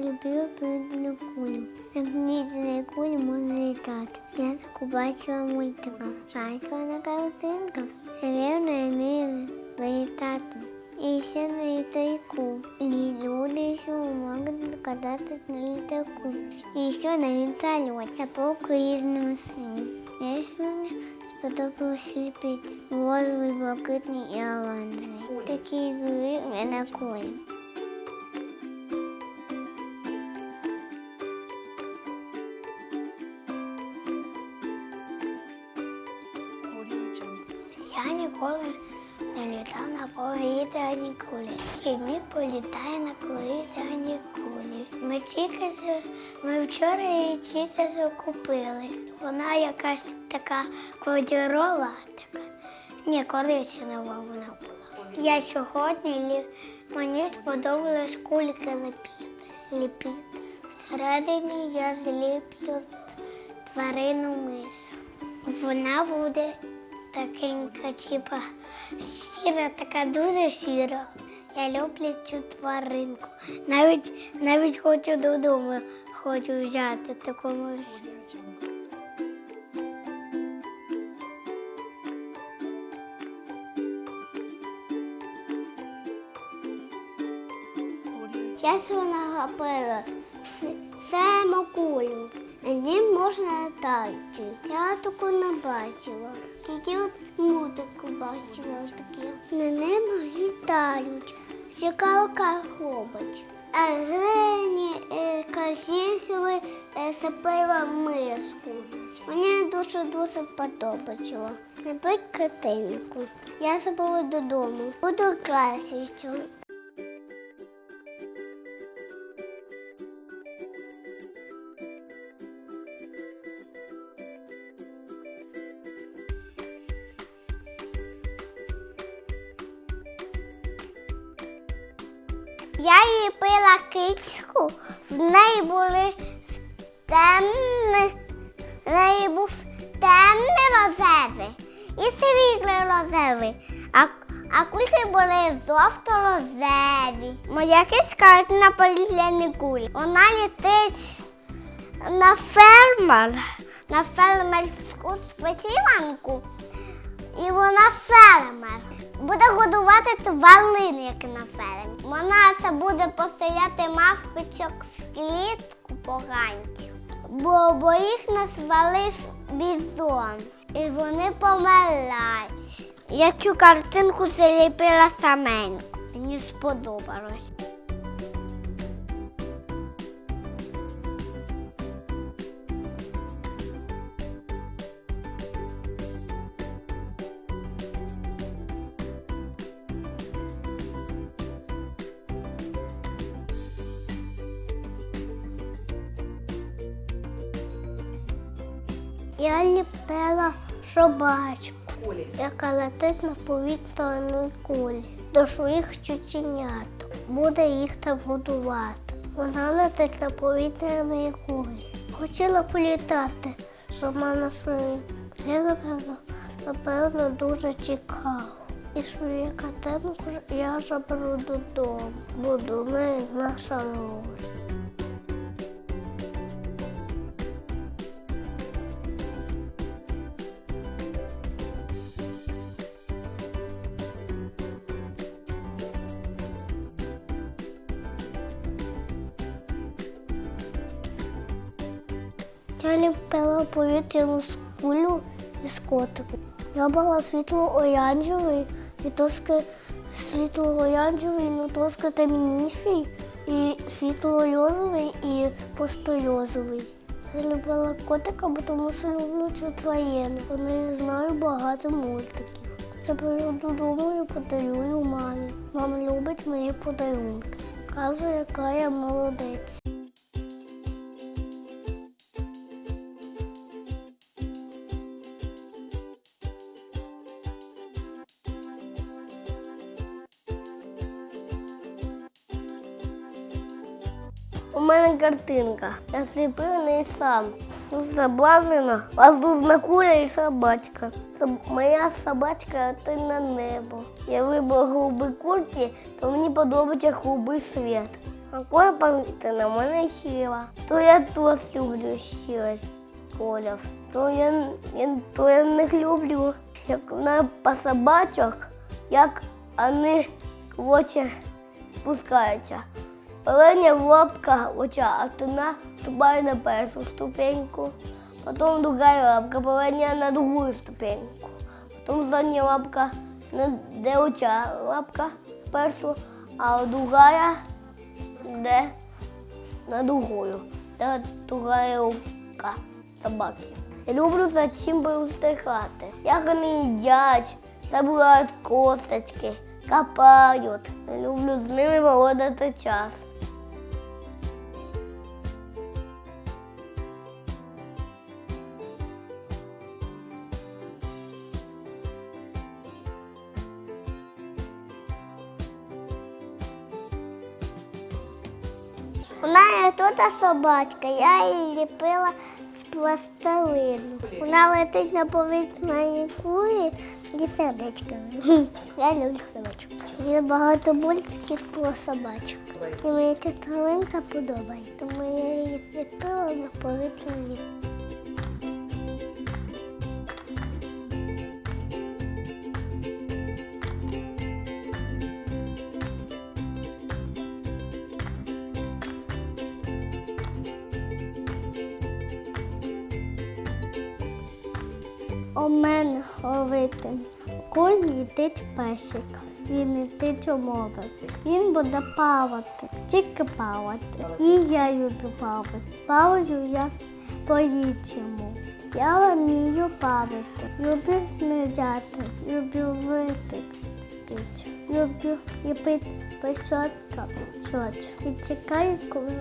зліпила повітряну кулю. На повітряній кулі можна літати. Я таку бачила в мультиках. Бачила на картинках. Рівно я вмію вилітати. І ще на літаку. І люди ще можуть кататись на літаку. І ще на вертольоті. Я по українській машині. Я сьогодні сподобалось ліпити. Розовий, блакитний і оранжевий. Такі ігри на колі. Повітряній кулі. Кімі політає на повітряній кулі. Ми тільки що, ми вчора її тільки що купили. Вона якась така кольорова, така. Ні, коричнева вона була. Я сьогодні мені сподобалось кульки ліпити. Всередині я зліплю тварину мишу. Вона буде такенька, типа сіра, така дуже сіра. Я люблю цю тваринку. Навіть навіть хочу додому, хочу взяти таку мишу. Я сьогодні нагапила саму кулю. На можна летати. Я таку не бачила. Тільки от мутику бачила такі. На ними літають. Цікаво, робить. А зелені е, казісили е, запила миску. Мені дуже-дуже подобається. Набить картинку. Я забула додому. Буду красити. Я її пила кичку, з неї були темні, в неї був темний розевий і світлий розевий, а, а кульки були жовто-розеві. Моя кишка на поліляні кулі. Вона літить на фермер, на фермерську спочиванку. І вона фермер. Буде годувати тварин, як на фермі. Вона це буде постояти мавпичок в клітку поганців. Бо, бо їх назвали бізон. І вони помирають. Я цю картинку заліпила саменько. Мені сподобалось. Я ліпила собачку, яка летить на повітряній кулі до своїх чученят. Буде їх там годувати. Вона летить на повітряній кулі. Хотіла політати сама на своїй. Це, напевно, напевно, дуже цікаво. І свою катинку я заберу додому, буду нею насолоджуватися. Я ліпила повітряну кулю із котику. Я була світло-оранжевий і трошки світло-оранжевий, але трошки темніший, і світло-йозовий і пусто-йозовий. Я любила котика, бо тому що люблю цю тварину. Вони знаю багато мультиків. Це беру додому і подарую мамі. Мама любить мої подарунки. Каже, яка я молодець. Картинка. Я сліпив сам. Тут зображена воздушна куля і собачка. Це моя собачка летить на небо. Я вибрав голубі кульки, то мені подобається голубий світ. А коли повітряна мене сіла, то я теж люблю сіла колів. То я, я, то я не люблю, як на по собачок, як вони коротше, спускаються. Оленя лапка оця, а тона ступає на першу ступеньку. Потом другая лапка полоня на другую ступеньку. Потом задняя лапка, на де оця лапка першу, а другая де на другую. Де другая рука собаки. Я люблю за чим би встигати. Як вони їдять, забирають косточки, копають. Я люблю з ними проводити час. У мене тут собачка, я її ліпила з пластилину. Вона летить на повітряній кулі і сердечками. Я люблю собачок. Є багато мультиків про собачок. І мені ця тваринка подобається. Тому я її зліпила на повітряній. Коли летить песик, він летить у море. Він буде плавати, тільки плавати. І я люблю плавати. Плаваю я по-річному. Я вмію плавати. Люблю книжати, люблю витики. Люблю ліпити пишотка, щось. І чекаю, коли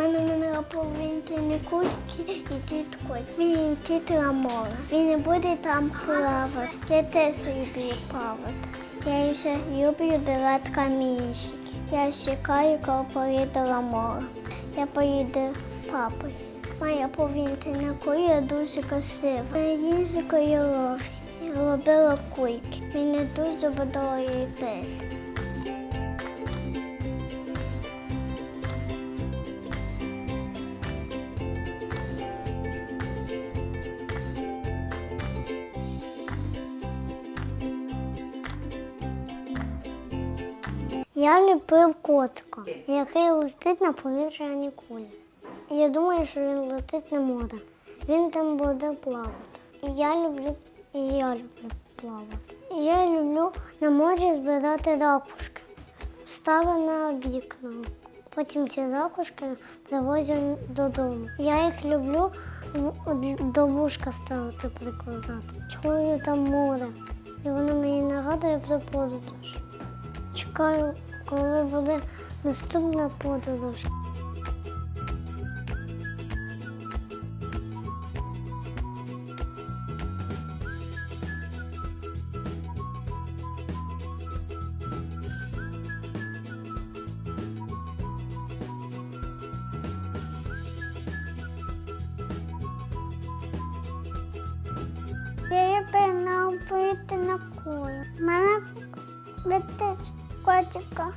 Мене номера повітряні кульки і тіткою. Він летить на море. Він не буде там плавати. Я теж люблю плавати. Я ще люблю брати камінчики. Я чекаю, коли поїду на море. Я поїду папою. Моя повітряна куля дуже красива. Я кольорові. Я робила кульки. Мені дуже подобається. Я ліпив котика, який летить на повітряній кулі. Я думаю, що він летить на море. Він там буде плавати. І я люблю, і я люблю плавати. Я люблю на морі збирати ракушки. Ставлю на вікна. Потім ці ракушки привозю додому. Я їх люблю до вушка ставити прикладати. Чую там море. І воно мені нагадує про подорож. Чекаю, коли буде наступна подорож. Я її пити на. У мене летить котика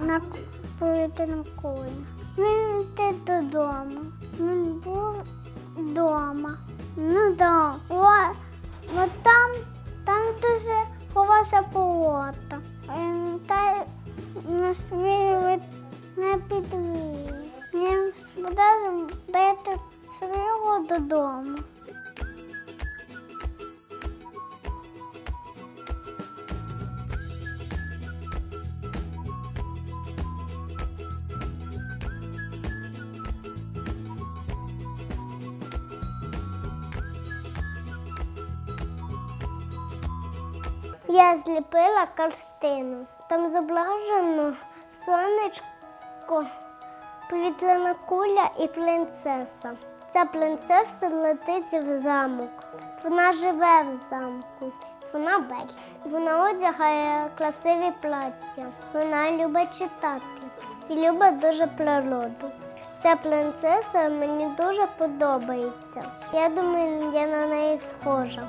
на повітряну кулю. Він летить додому. Він був вдома. Ну да. О, там, там дуже погода. Він та на свій не підвіє. Він буде збити свого додому. Я зліпила картину. Там зображено сонечко, повітряна куля і принцеса. Ця принцеса летить в замок. Вона живе в замку. Вона Бель. Вона одягає красиві плаття. Вона любить читати і любить дуже природу. Ця принцеса мені дуже подобається. Я думаю, я на неї схожа.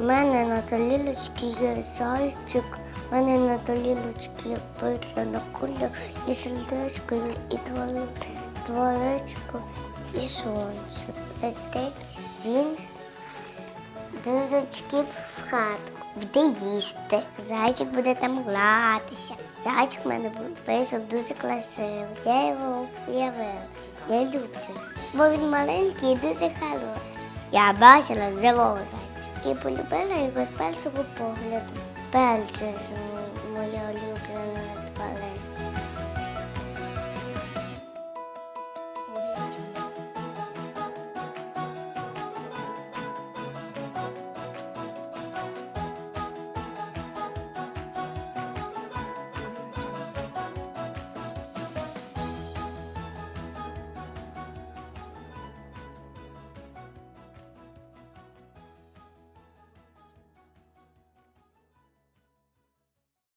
У мене на талілочці є зайчик, у мене на талілочці є петля куля, і сердечко, і твали- і сонце. Летить він до зачків в хатку, буде їсти. Зайчик буде там гратися. Зайчик в мене вийшов дуже красивий. Я його уявила. Я люблю бо він маленький і дуже хороший. Я бачила живого зайчика і полюбила його з першого погляду. Перше